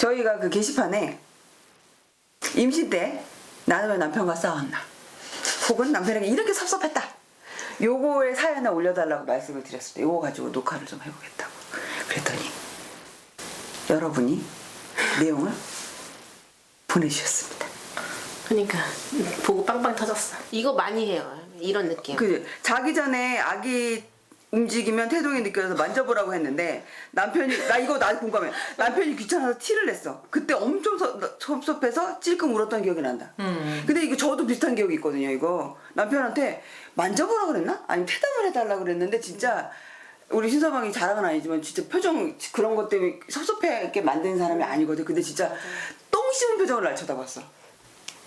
저희가 그 게시판에 임신 때 나는 왜 남편과 싸웠나 혹은 남편에게 이렇게 섭섭했다 요거에 사연을 올려달라고 말씀을 드렸을 때 요거 가지고 녹화를 좀 해보겠다고 그랬더니 여러분이 내용을 보내주셨습니다 그러니까 보고 빵빵 터졌어. 이거 많이 해요. 이런 느낌. 그 자기 전에 아기 움직이면 태동이 느껴져서 만져보라고 했는데 남편이 나 이거 나 공감해. 남편이 귀찮아서 티를 냈어. 그때 엄청 서- 섭섭해서 찔끔 울었던 기억이 난다. 근데 이거 저도 비슷한 기억이 있거든요 이거. 남편한테 만져보라 그랬나? 아니면 태담을 해달라 그랬는데 진짜 우리 신서방이 자랑은 아니지만 진짜 표정 그런 것 때문에 섭섭하게 만든 사람이 아니거든. 근데 진짜 똥 씹은 표정을 날 쳐다봤어.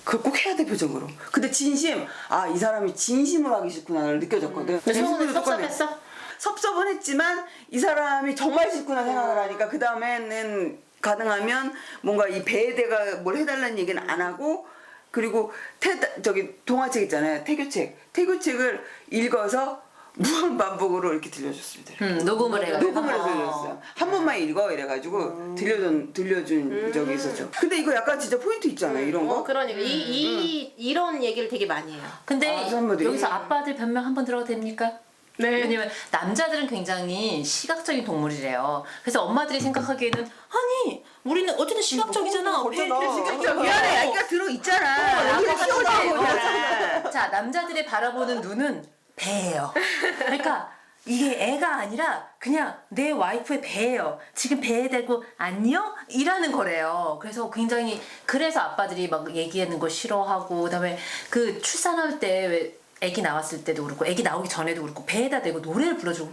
그걸 꼭 해야 돼 표정으로. 근데 진심 아 이 사람이 진심으로 하기 싫구나를 느껴졌거든. 근데 성우는. 섭섭했어? 섭섭은 했지만 이 사람이 정말 싫구나 생각을 하니까 그 다음에는 가능하면 뭔가 이 배에 대가 뭘 해달라는 얘기는 안 하고 그리고 태 저기 동화책 있잖아요 태교책 태교책을 읽어서 무한 반복으로 이렇게 들려줬습니다. 음, 녹음을 해가지고. 녹음을 해서 들려줬어요. 한 번만 읽어 이래가지고 들려준 들려준 적이 있었죠. 근데 이거 약간 진짜 포인트 있잖아요 이런 거. 어, 그러니까 이, 이 이런 얘기를 되게 많이 해요. 근데 아, 선배들이. 여기서 아빠들 변명 한번 들어도 됩니까? 네. 왜냐면 남자들은 굉장히 시각적인 동물이래요. 그래서 엄마들이 생각하기에는 아니 우리는 어쨌든 시각적이잖아. 미안해, 애가 들어 있잖아. 자 남자들의 바라보는 눈은 배예요. 그러니까 이게 애가 아니라 그냥 내 와이프의 배예요. 지금 배에 대고 안녕? 이라는 거래요. 그래서 굉장히 그래서 아빠들이 막 얘기하는 거 싫어하고 그다음에 그 출산할 때왜 애기 나왔을 때도 그렇고 애기 나오기 전에도 그렇고 배에다 대고 노래를 불러주고.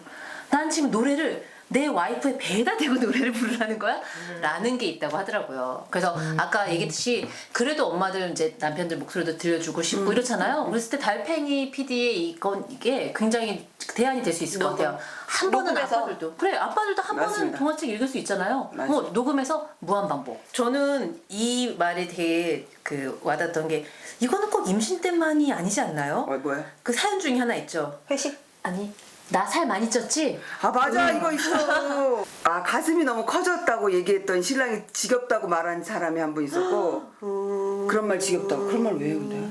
난 지금 노래를 내 와이프의 배에다 대고 노래를 부르라는 거야? 라는 게 있다고 하더라고요. 그래서 아까 얘기했듯이 그래도 엄마들 이제 남편들 목소리도 들려주고 싶고 이렇잖아요. 그랬을 때 달팽이 PD의 이건 이게 굉장히 대안이 될 수 있을 것 같아요. 한 번은 녹음해서. 아빠들도 그래 아빠들도 한 번은 맞습니다. 동화책 읽을 수 있잖아요. 뭐 녹음해서 무한 반복. 저는 이 말이 되게 그 와닿던 게 이거는 꼭 임신 때만이 아니지 않나요? 어, 뭐야? 그 사연 중에 하나 있죠. 회식? 아니 나 살 많이 쪘지? 아 맞아 이거 있어. 아 가슴이 너무 커졌다고 얘기했던 신랑이 지겹다고 말한 사람이 한 분 있었고 그런 말 지겹다고 그런 말 왜 해요 근데?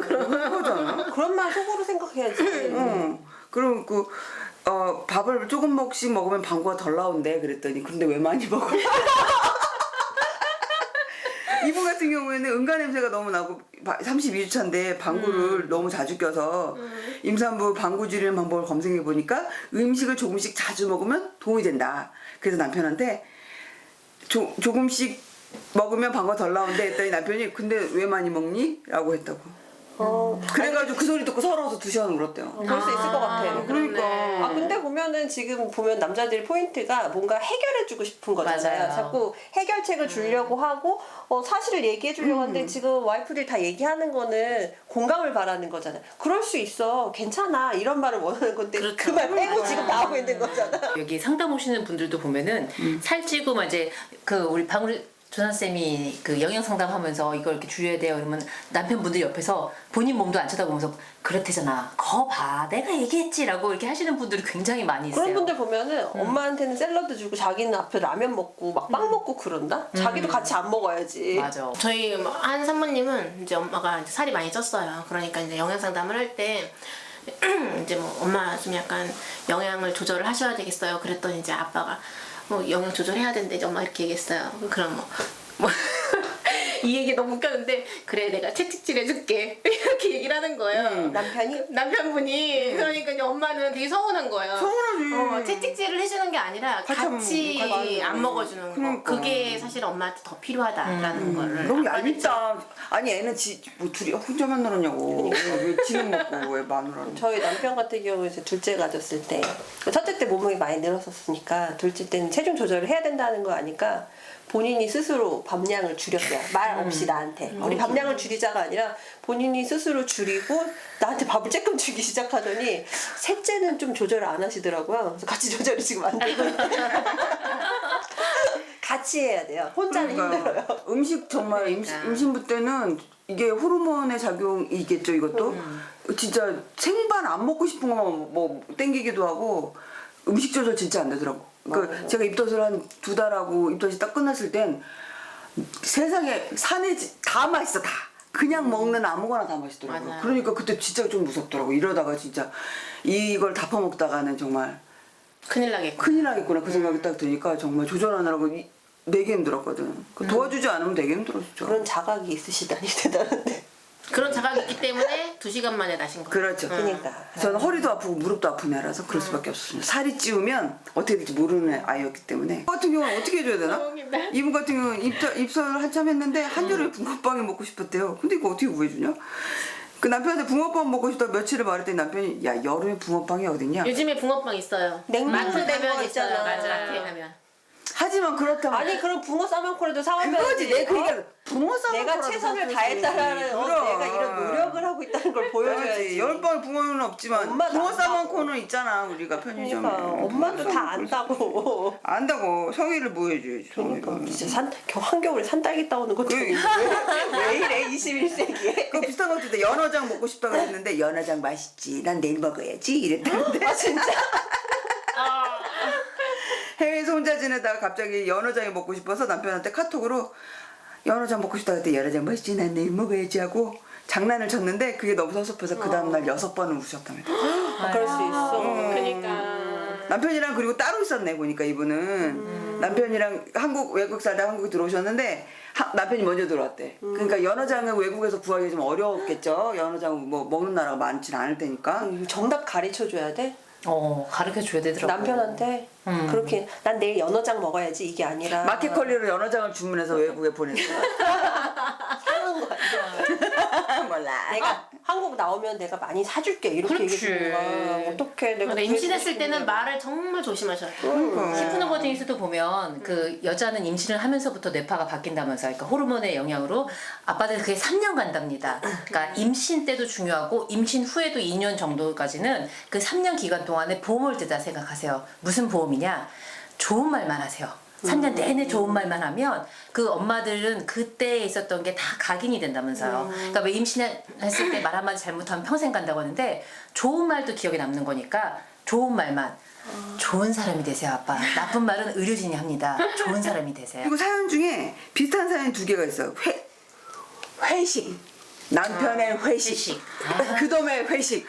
그런 거잖아. 그런 말 속으로 생각해야지. 응. 그럼 그 어, 밥을 조금 먹씩 먹으면 방구가 덜 나온대 그랬더니 근데 왜 많이 먹어? 이분 같은 경우에는 응가 냄새가 너무 나고 32주차인데 방구를 너무 자주 껴서 임산부 방구 줄이는 방법을 검색해 보니까 음식을 조금씩 자주 먹으면 도움이 된다. 그래서 남편한테 조, 조금씩 먹으면 방구가 덜 나온대 했더니 남편이 근데 왜 많이 먹니? 라고 했다고. 어, 그래가지고 그 서러워서 두 시간 울었대요. 그럴 수 있을 것 같아. 그러니까. 아 근데 보면은 지금 보면 남자들 포인트가 뭔가 해결해주고 싶은 거잖아요. 맞아요. 자꾸 해결책을 주려고 하고 어, 사실을 얘기해주려고 하는데 지금 와이프들이 다 얘기하는 거는 공감을 바라는 거잖아요. 그럴 수 있어, 괜찮아 이런 말을 원하는 건데 그렇죠. 그말 빼고 지금 나오고 있는 거잖아. 여기 상담 오시는 분들도 보면은 살찌고 막 이제 그 우리 방울 조산 쌤이 그 영양 상담하면서 이걸 이렇게 줄여야 돼요. 그러면 남편분들 옆에서 본인 몸도 안 쳐다보면서 그렇대잖아. 거 봐, 내가 얘기했지라고 이렇게 하시는 분들이 굉장히 많이 있어요. 그런 분들 보면은 엄마한테는 샐러드 주고 자기는 앞에 라면 먹고 막 빵 먹고 그런다? 자기도 같이 안 먹어야지. 맞아. 저희 뭐한 산모님은 이제 엄마가 이제 살이 많이 쪘어요. 그러니까 이제 영양 상담을 할 때 이제 뭐 엄마 좀 약간 영양을 조절을 하셔야 되겠어요. 그랬더니 이제 아빠가 뭐 영양 조절해야 이제 엄마 이렇게 얘기했어요. 그럼 뭐. 뭐 이 얘기 너무 웃겼는데 그래 내가 채찍질 해줄게 이렇게 얘기를 하는 거예요 음. 남편이 남편분이 그러니까 이제 엄마는 되게 서운한 거예요 서운하지. 어, 채찍질을 해주는 게 아니라 같이 안 같이 먹- 같이 안 먹어주는 거 그러니까. 그게 사실 엄마한테 더 필요하다라는 거를 너무 아빠는 얄밉다. 아니 애는 지, 뭐 둘이 혼자만 놀았냐고. 왜 지는 먹고 왜 마누라는. 저희 남편 같은 경우 이제 둘째 가졌을 때 첫째 때 몸무게 많이 늘었었으니까 둘째 때는 체중 조절을 해야 된다는 거 아니까 본인이 스스로 밥량을 줄였어요. 말 없이 나한테. 우리 밥량을 줄이자가 아니라 본인이 스스로 줄이고 나한테 밥을 조금 주기 시작하더니 셋째는 좀 조절을 안 하시더라고요. 그래서 같이 조절을 지금 안 되고. 같이 해야 돼요. 혼자는 그러니까요. 힘들어요. 음식 정말 임신, 그러니까. 임신부 때는 이게 호르몬의 작용이겠죠 이것도. 음. 진짜 생반 안 먹고 싶은 것만 뭐 땡기기도 하고 음식 조절 진짜 안 되더라고. 그 제가 입덧을 한 두 달하고 입덧이 딱 끝났을 땐 세상에 산에 지- 다 맛있어 다. 그냥 먹는 아무거나 다 맛있더라고요. 맞아요. 그러니까 그때 진짜 좀 무섭더라고. 이러다가 진짜 이걸 다 퍼먹다가는 정말 큰일 나겠고. 큰일 나겠구나 그 생각이 딱 드니까 정말 조절하느라고 이- 되게 힘들었거든. 그 도와주지 않으면 되게 힘들어 진짜. 그런 자각이 있으시다니 대단한데. 그런 자각이 있기 때문에 두 시간 만에 나신 거예요. 그렇죠. 그러니까. 저는 허리도 아프고 무릎도 아픈 애라서 그럴 수밖에 없었어요. 살이 찌우면 어떻게 될지 모르는 아이였기 때문에. 저 같은 경우는 어떻게 해줘야 되나? 이분 같은 경우는 입절, 입설을 한참 했는데 한겨울에 붕어빵이 먹고 싶었대요. 근데 이거 어떻게 구해주냐? 그 남편한테 붕어빵 먹고 싶다고 며칠을 말했더니 남편이 야 여름에 붕어빵이 어딨냐? 요즘에 붕어빵 있어요. 냉동으로 마트 된 가면 거. 있잖아. 맞아, 마트에 가면. 하지만 그렇다면 아니 그럼 붕어 싸만코라도 사와야지. 그거지 내그 어? 얘기가 붕어 싸 내가 최선을 다했다라는 어, 내가 이런 노력을 하고 있다는 걸 보여줘야지. 열번 붕어는 없지만 엄마도 붕어 안다고. 싸만코는 있잖아 우리가 편의점에. 그러니까 엄마도 다 안다고. 안다고 성의를 보여줘야지. 그러니까. 진짜 산 겨- 한겨울에 산딸기 따오는 것도 그- 왜, 왜 이래 21세기에? 그 비슷한 거 같은데 연어장 먹고 싶다고 했는데 연어장 맛있지 난 내일 먹어야지 이랬다는데 아 진짜? 해외에서 혼자 지내다가 갑자기 연어장이 먹고 싶어서 남편한테 카톡으로 연어장 먹고 싶다고 했더니 연어장 맛있지? 난 내일 먹어야지 하고 장난을 쳤는데 그게 너무 섭섭해서 그 다음날 여섯 번은 우셨답니다. 아, 그럴 수 있어. 그러니까. 남편이랑 그리고 따로 있었네 보니까 이분은. 남편이랑 한국 외국 살다 한국에 들어오셨는데 하- 남편이 먼저 들어왔대. 그러니까 연어장은 외국에서 구하기 좀 어려웠겠죠. 연어장 뭐 먹는 나라가 많지는 않을 테니까. 이거 정답 가르쳐 줘야 돼. 어 가르쳐 줘야 되더라고. 남편한테 음. 그렇게 난 내일 연어장 먹어야지 이게 아니라 마켓컬리로 연어장을 주문해서 외국에 보냈어 사는 거 아니야. 몰라 내가 한국 나오면 내가 많이 사줄게 이렇게 그렇지. 얘기해 주는 거야. 어떻게 내가 근데 임신했을 때는 말을 정말 조심하셔야 돼요. 그러니까. 시프노버딩에서도 보면 그 여자는 임신을 하면서부터 뇌파가 바뀐다면서 그러니까 호르몬의 영향으로 아빠들 그게 3년 간답니다. 그러니까 임신 때도 중요하고 임신 후에도 2년 정도까지는 그 3년 기간 동안에 보험을 드다 생각하세요. 무슨 보험이냐? 좋은 말만 하세요. 3년 내내 좋은 말만 하면 그 엄마들은 그때 있었던 게 다 각인이 된다면서요. 그러니까 왜 임신했을 때 말 한마디 잘못하면 평생 간다고 하는데 좋은 말도 기억에 남는 거니까 좋은 말만 좋은 사람이 되세요, 아빠. 나쁜 말은 의료진이 합니다. 좋은 사람이 되세요. 그리고 사연 중에 비슷한 사연이 두 개가 있어요 회, 회식 남편의 회식, 회식. 그놈의 회식